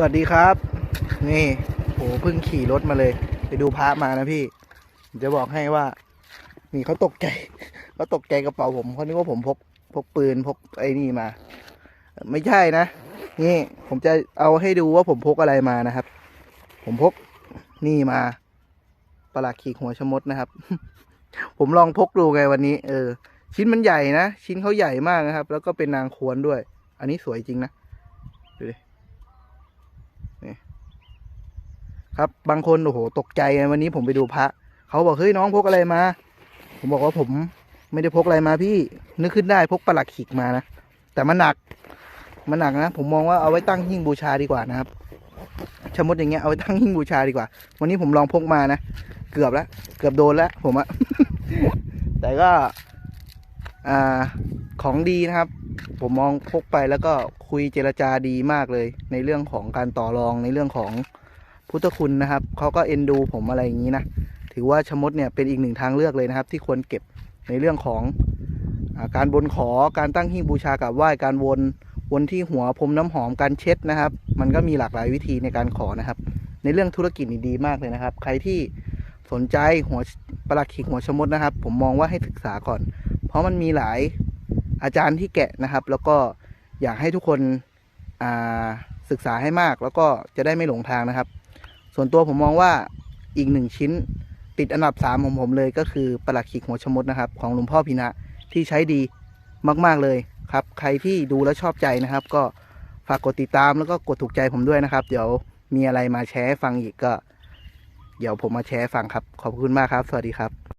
สวัสดีครับ นี่โหเพิ่งขี่รถมาเลย ไปดูพระมานะพี่จะบอกให้ว่า นี่เขาตกใจเขาตกใจกระเป๋าผมเขานึกว่าผมพกพกปืนพกไอ้นี่มา ไม่ใช่นะ นี่ผมจะเอาให้ดูว่าผมพกอะไรมานะครับ ผมพกนี่มาประหลาขีกหัวชะมดนะครับ ผมลองพกดูไงวันนี้ เออ ชิ้นมันใหญ่นะ ชิ้นเขาใหญ่มากนะครับ แล้วก็เป็นนางควรด้วย อันนี้สวยจริงนะดูดินี่ ครับ บางคนโอ้โหตกใจวันนี้ผมไปดูพระเขาบอกเฮ้ยน้องพกอะไรมา ผมบอกว่าผมไม่ได้พกอะไรมาพี่นึกขึ้นได้พกปลัดขิกมานะแต่มันหนักมันหนักนะ ผมมองว่าเอาไว้ตั้งหิ้งบูชาดีกว่านะครับชมดอย่างเงี้ยเอาไว้ตั้งหิ้งบูชาดีกว่า วันนี้ผมลองพกมานะเกือบแล้วเกือบโดนแล้วผมอะแต่ก็อ่าของดีนะครับ ผมมองพกไปแล้วก็คุยเจรจาดีมากเลย ในเรื่องของการต่อรองในเรื่องของ พุทธคุณนะครับเขาก็เอ็นดูผมอะไรอย่างนี้นะถือว่าชมดเนี่ยเป็นอีกหนึ่งทางเลือกเลยนะครับ ที่ควรเก็บในเรื่องของอการบนขอการตั้งหิ้งบูชากราบไหว้การวนวนที่หัวพรมน้ำหอมการเช็ดนะครับ มันก็มีหลากหลายวิธีในการขอนะครับ ในเรื่องธุรกิจดีมากเลยนะครับ ใครที่สนใจหัวประหลัดขิกหัวชมดนะครับ ผมมองว่าให้ศึกษาก่อน เพราะมันมีหลายอาจารย์ที่แกะนะครับ แล้วก็อยากให้ทุกคนศึกษาให้มาก แล้วก็จะได้ไม่หลงทางนะครับ ส่วนตัวผมมองว่าอีกหนึ่งชิ้น ติดอันดับสามของผมเลยก็คือประหลักขีกหัวชะมดนะครับ ของหลวงพ่อพินะที่ใช้ดีมาก ๆเลยครับ ใครที่ดูแล้วชอบใจนะครับ ก็ฝากกดติดตามแล้วก็กดถูกใจผมด้วยนะครับ เดี๋ยวมีอะไรมาแชร์ฟังอีกก็ เดี๋ยวผมมาแชร์ฟังครับ ขอบคุณมากครับ สวัสดีครับ